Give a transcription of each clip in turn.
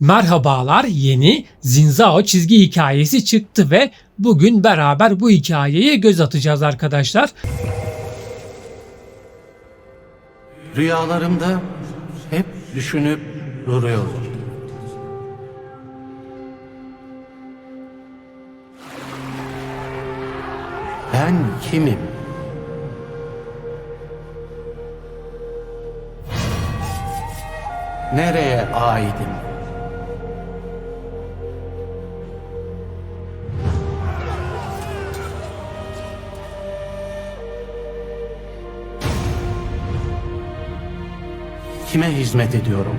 Merhabalar yeni Zinzao çizgi hikayesi çıktı ve bugün beraber bu hikayeye göz atacağız arkadaşlar. Rüyalarımda hep düşünüp duruyorum. Ben kimim? Nereye aidim? Kime hizmet ediyorum?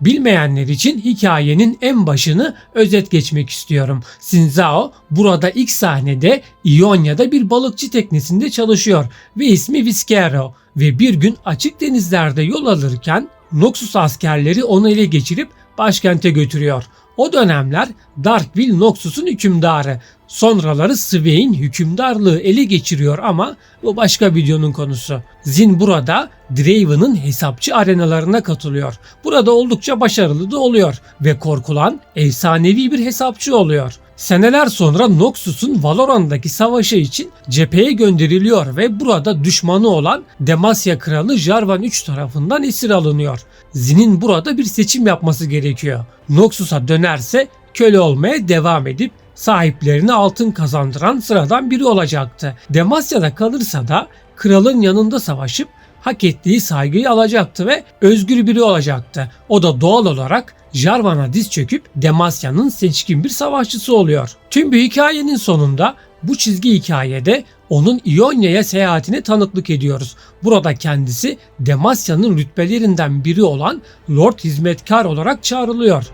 Bilmeyenler için hikayenin en başını özet geçmek istiyorum. Zinzao burada ilk sahnede İonya'da bir balıkçı teknesinde çalışıyor ve ismi Viskero ve bir gün açık denizlerde yol alırken Noxus askerleri onu ele geçirip başkente götürüyor. O dönemler Darkville Noxus'un hükümdarı. Sonraları Swain hükümdarlığı ele geçiriyor ama bu başka videonun konusu. Zin burada Draven'ın hesapçı arenalarına katılıyor. Burada oldukça başarılı da oluyor ve korkulan efsanevi bir hesapçı oluyor. Seneler sonra Noxus'un Valorant'daki savaşı için cepheye gönderiliyor ve burada düşmanı olan Demacia kralı Jarvan 3 tarafından esir alınıyor. Zin'in burada bir seçim yapması gerekiyor. Noxus'a dönerse köle olmaya devam edip sahiplerine altın kazandıran sıradan biri olacaktı. Demacia'da kalırsa da kralın yanında savaşıp hak ettiği saygıyı alacaktı ve özgür biri olacaktı. O da doğal olarak Jarvan'a diz çöküp Demacia'nın seçkin bir savaşçısı oluyor. Tüm bir hikayenin sonunda bu çizgi hikayede onun İonya'ya seyahatine tanıklık ediyoruz. Burada kendisi Demacia'nın rütbelerinden biri olan Lord Hizmetkar olarak çağrılıyor.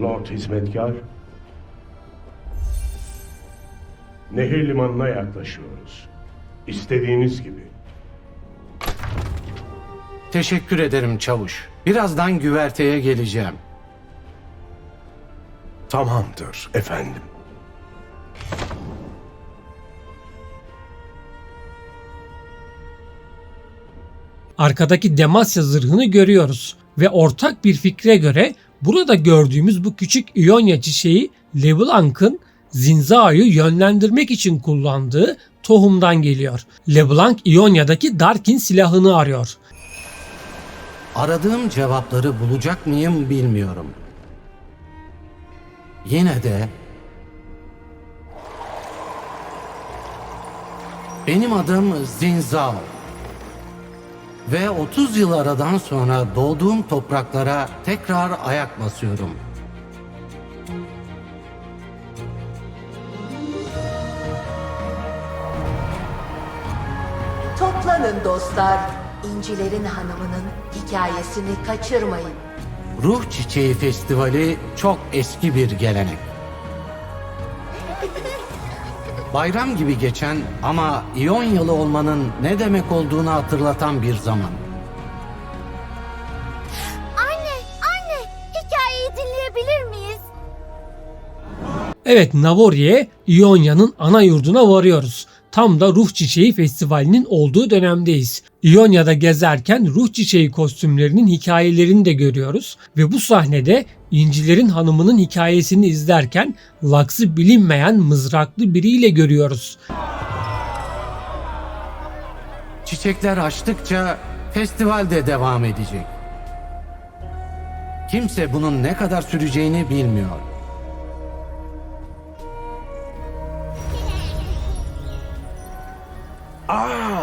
Lord Hizmetkar. Nehir limanına yaklaşıyoruz. İstediğiniz gibi. Teşekkür ederim çavuş. Birazdan güverteye geleceğim. Tamamdır efendim. Arkadaki Demasya zırhını görüyoruz ve ortak bir fikre göre burada gördüğümüz bu küçük İonya çiçeği LeBlanc'ın Zinzao'yu yönlendirmek için kullandığı tohumdan geliyor. LeBlanc İonya'daki Darkin silahını arıyor. Aradığım cevapları bulacak mıyım bilmiyorum. Yine de Benim adım Zinzao. Ve 30 yıl aradan sonra doğduğum topraklara tekrar ayak basıyorum. Dostlar. İncilerin Hanımı'nın hikayesini kaçırmayın. Ruh Çiçeği Festivali çok eski bir gelenek. Bayram gibi geçen ama İonyalı olmanın ne demek olduğunu hatırlatan bir zaman. Anne, anne, hikayeyi dinleyebilir miyiz? Evet Navori'ye İonya'nın ana yurduna varıyoruz. Tam da Ruh Çiçeği Festivali'nin olduğu dönemdeyiz. İonya'da gezerken Ruh Çiçeği kostümlerinin hikayelerini de görüyoruz ve bu sahnede İncilerin Hanımı'nın hikayesini izlerken Lux'ı bilinmeyen mızraklı biriyle görüyoruz. Çiçekler açtıkça festival de devam edecek. Kimse bunun ne kadar süreceğini bilmiyor.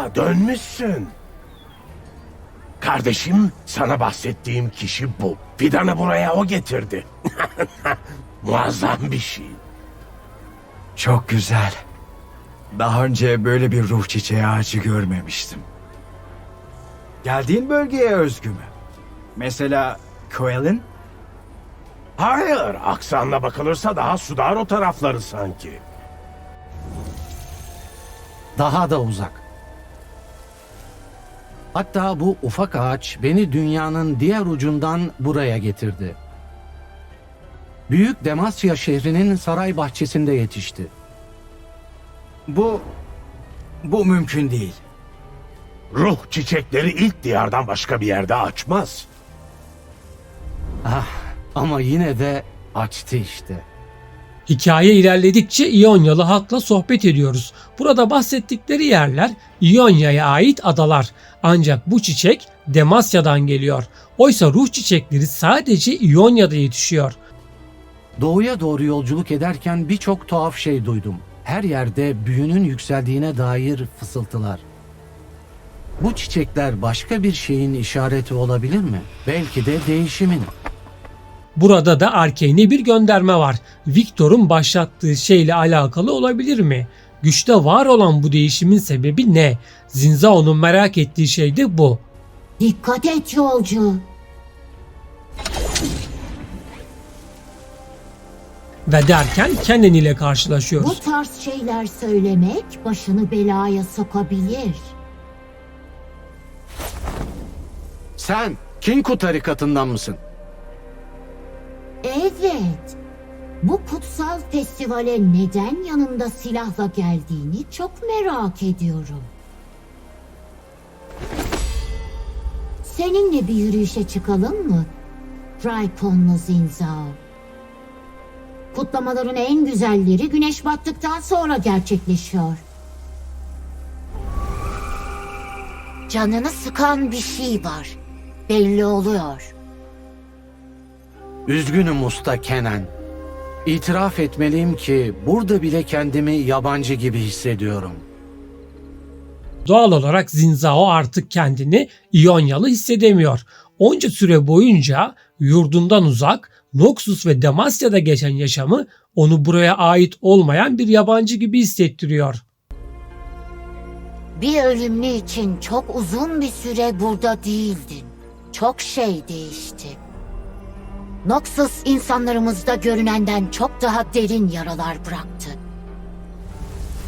Aa dönmüşsün. Kardeşim sana bahsettiğim kişi bu. Fidanı buraya o getirdi. Muazzam bir şey. Çok güzel. Daha önce böyle bir ruh çiçeği ağacı görmemiştim. Geldiğin bölgeye özgü mü? Mesela Coel'in? Hayır, aksanla bakılırsa daha sudar o tarafları sanki. Daha da uzak. Hatta bu ufak ağaç beni dünyanın diğer ucundan buraya getirdi. Büyük Demasya şehrinin saray bahçesinde yetişti. Bu... Bu mümkün değil. Ruh çiçekleri ilk diyardan başka bir yerde açmaz. Ah, ama yine de açtı işte. Hikaye ilerledikçe İonyalı halkla sohbet ediyoruz. Burada bahsettikleri yerler İonya'ya ait adalar. Ancak bu çiçek Demasya'dan geliyor. Oysa ruh çiçekleri sadece İonya'da yetişiyor. Doğuya doğru yolculuk ederken birçok tuhaf şey duydum. Her yerde büyünün yükseldiğine dair fısıltılar. Bu çiçekler başka bir şeyin işareti olabilir mi? Belki de değişimin. Burada da Arkane'e bir gönderme var. Victor'un başlattığı şeyle alakalı olabilir mi? Güçte var olan bu değişimin sebebi ne? Zinzao'nun merak ettiği şey de bu. Dikkat et yolcu. Ve derken Kennen ile Bu karşılaşıyoruz. tarz şeyler söylemek başını belaya sokabilir. Sen Kinku tarikatından mısın? Evet. Bu kutsal festivale neden yanında silahla geldiğini çok merak ediyorum. Seninle bir yürüyüşe çıkalım mı? Raykonlu Zinzao. Kutlamaların en güzelleri güneş battıktan sonra gerçekleşiyor. Canını sıkan bir şey var. Belli oluyor. Üzgünüm usta Kenan. İtiraf etmeliyim ki burada bile kendimi yabancı gibi hissediyorum. Doğal olarak Zinzao artık kendini İonyalı hissedemiyor. Onca süre boyunca yurdundan uzak, Noxus ve Damasya'da geçen yaşamı onu buraya ait olmayan bir yabancı gibi hissettiriyor. Bir ölümlü için çok uzun bir süre burada değildin. Çok şey değişti. Noxus insanlarımızda görünenden çok daha derin yaralar bıraktı.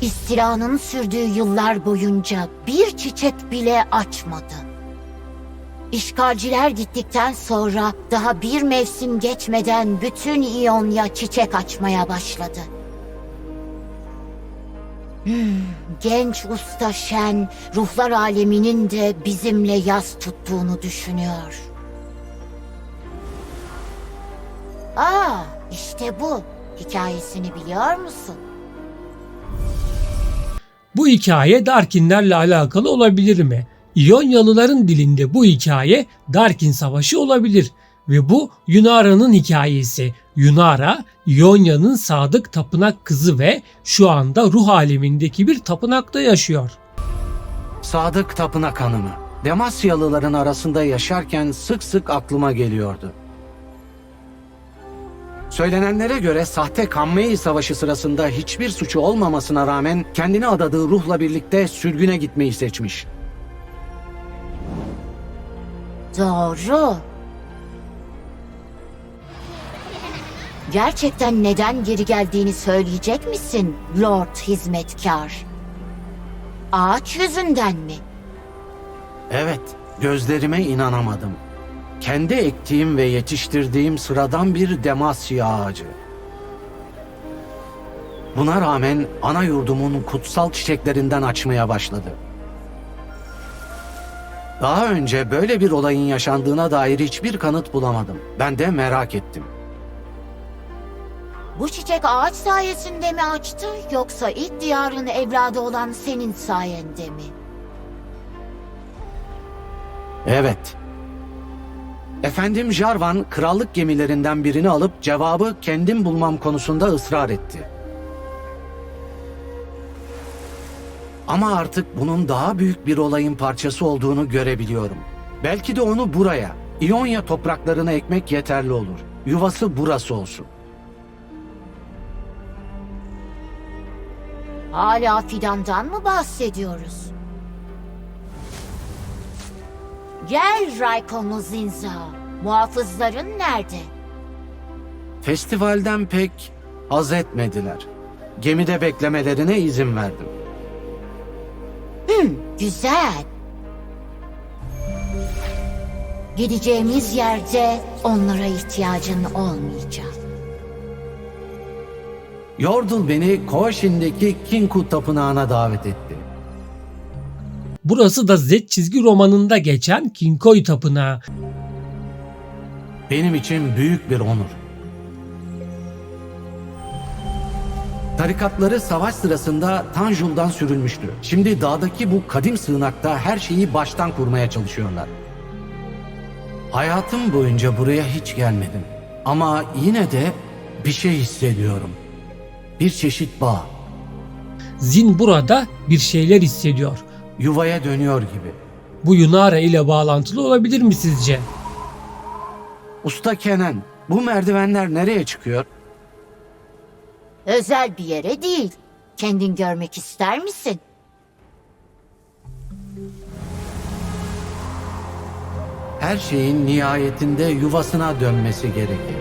İstilanın sürdüğü yıllar boyunca bir çiçek bile açmadın. İşgalciler gittikten sonra daha bir mevsim geçmeden bütün İonya çiçek açmaya başladı. Genç usta Şen, ruhlar aleminin de bizimle yaz tuttuğunu düşünüyor. Aa, işte bu. Hikayesini biliyor musun? Bu hikaye Darkinlerle alakalı olabilir mi? İonyalıların dilinde bu hikaye Darkin Savaşı olabilir ve bu Yunara'nın hikayesi. Yunara, İonya'nın sadık tapınak kızı ve şu anda ruh alemindeki bir tapınakta yaşıyor. Sadık Tapınak Hanımı. Demasyalıların arasında yaşarken sık sık aklıma geliyordu. Söylenenlere göre sahte Kanmei Savaşı sırasında hiçbir suçu olmamasına rağmen kendini adadığı ruhla birlikte sürgüne gitmeyi seçmiş. Doğru. Gerçekten neden geri geldiğini söyleyecek misin Lord Hizmetkar? Ağaç yüzünden mi? Evet, gözlerime inanamadım. Kendi ektiğim ve yetiştirdiğim sıradan bir demasya ağacı. Buna rağmen ana yurdumun kutsal çiçeklerinden açmaya başladı. Daha önce böyle bir olayın yaşandığına dair hiçbir kanıt bulamadım. Ben de merak ettim. Bu çiçek ağaç sayesinde mi açtı yoksa ilk diyarın evladı olan senin sayende mi? Evet. Efendim Jarvan krallık gemilerinden birini alıp cevabı kendim bulmam konusunda ısrar etti. Ama artık bunun daha büyük bir olayın parçası olduğunu görebiliyorum. Belki de onu buraya, İonya topraklarına ekmek yeterli olur. Yuvası burası olsun. Hala fidandan mı bahsediyoruz? Gel Raykonlu Zinza. Muhafızların nerede? Festivalden pek haz etmediler. Gemide beklemelerine izin verdim. Güzel. Gideceğimiz yerde onlara ihtiyacın olmayacak. Yordle beni Koşin'deki Kinku Tapınağı'na davet etti. Burası da Z çizgi romanında geçen Kinkoi Tapınağı. Benim için büyük bir onur. Tarikatları savaş sırasında Tanjul'dan sürülmüştü. Şimdi dağdaki bu kadim sığınakta her şeyi baştan kurmaya çalışıyorlar. Hayatım boyunca buraya hiç gelmedim. Ama yine de bir şey hissediyorum. Bir çeşit bağ. Zin burada bir şeyler hissediyor. Yuvaya dönüyor gibi. Bu Yunara ile bağlantılı olabilir mi sizce? Usta Kenan, bu merdivenler nereye çıkıyor? Özel bir yere değil. Kendin görmek ister misin? Her şeyin nihayetinde yuvasına dönmesi gerekir.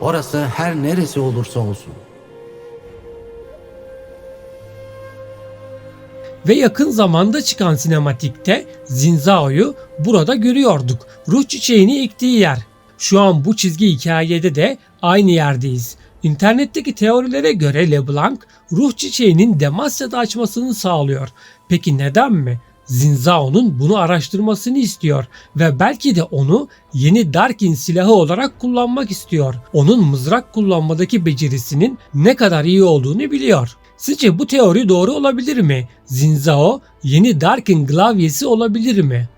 Orası her neresi olursa olsun. Ve yakın zamanda çıkan sinematikte Zinzao'yu burada görüyorduk. Ruh çiçeğini ektiği yer. Şu an bu çizgi hikayede de aynı yerdeyiz. İnternetteki teorilere göre LeBlanc ruh çiçeğinin Demasya'da açmasını sağlıyor. Peki neden mi? Zinzao'nun bunu araştırmasını istiyor ve belki de onu yeni Darkin silahı olarak kullanmak istiyor. Onun mızrak kullanmadaki becerisinin ne kadar iyi olduğunu biliyor. Sizce bu teori doğru olabilir mi? Zinzao yeni Darkin klavyesi olabilir mi?